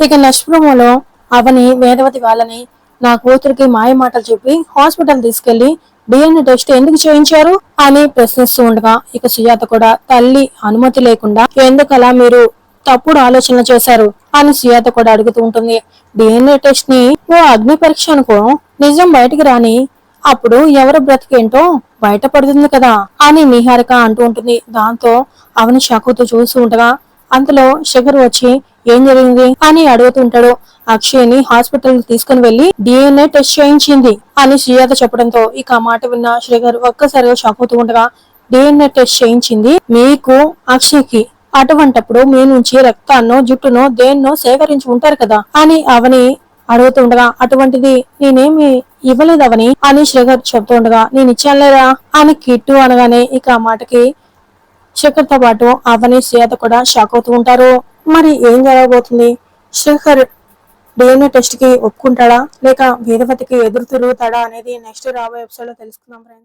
ఇక నెక్స్ట్ ప్రోమోలో అవని వేదవతి వాళ్ళని నా కూతురికి మాయ మాటలు చెప్పి హాస్పిటల్ తీసుకెళ్ళి డిఎన్ఏ టెస్ట్ ఎందుకు చేయించారు అని ప్రశ్నిస్తూ ఉండగా ఇక సుజాత కూడా తల్లి అనుమతి లేకుండా ఎందుకలా మీరు తప్పుడు ఆలోచన చేశారు అని సుజాత కూడా అడుగుతూ ఉంటుంది. డిఎన్ఏ టెస్ట్ని ఓ అగ్ని పరీక్ష అనుకో నిజం బయటికి రాని అప్పుడు ఎవరు బ్రతికేంటో బయటపడుతుంది కదా అని నిహారిక అంటూ ఉంటుంది. దాంతో అవని షకుతో చూస్తూ ఉండగా అంతలో శిఖర్ వచ్చి ఏం జరిగింది అని అడుగుతుంటాడు. అక్షయ్ని హాస్పిటల్ తీసుకుని వెళ్ళి డిఎన్ఏ టెస్ట్ చేయించింది అని శ్రీయాత చెప్పడంతో ఇక ఆ మాట విన్న శ్రీగారు ఒక్కసారిగా షాక్ అవుతూ ఉండగా డిఎన్ఏ టెస్ట్ చేయించింది మీకు అక్షయ్కి. అటువంటప్పుడు మీ నుంచి రక్తాన్నో జుట్టునో దేన్నో సేకరించి ఉంటారు కదా అని అవని అడుగుతుండగా అటువంటిది నేనేమి ఇవ్వలేదు అవని అని శ్రీగారు చెబుతుండగా నేను ఇచ్చానులేరా అని కిట్టు అనగానే ఇక ఆ మాటకి శేఖర్తో పాటు అవని శ్వేత కూడా షాక్ అవుతూ ఉంటారు. మరి ఏం జరగబోతుంది? శేఖర్ డిఎన్ఏ టెస్ట్కి ఒప్పుకుంటాడా? లేక వేదవతికి ఎదురు తిరుగుతాడా అనేది నెక్స్ట్ రాబోయే ఎపిసోడ్లో తెలుసుకుందాం ఫ్రెండ్స్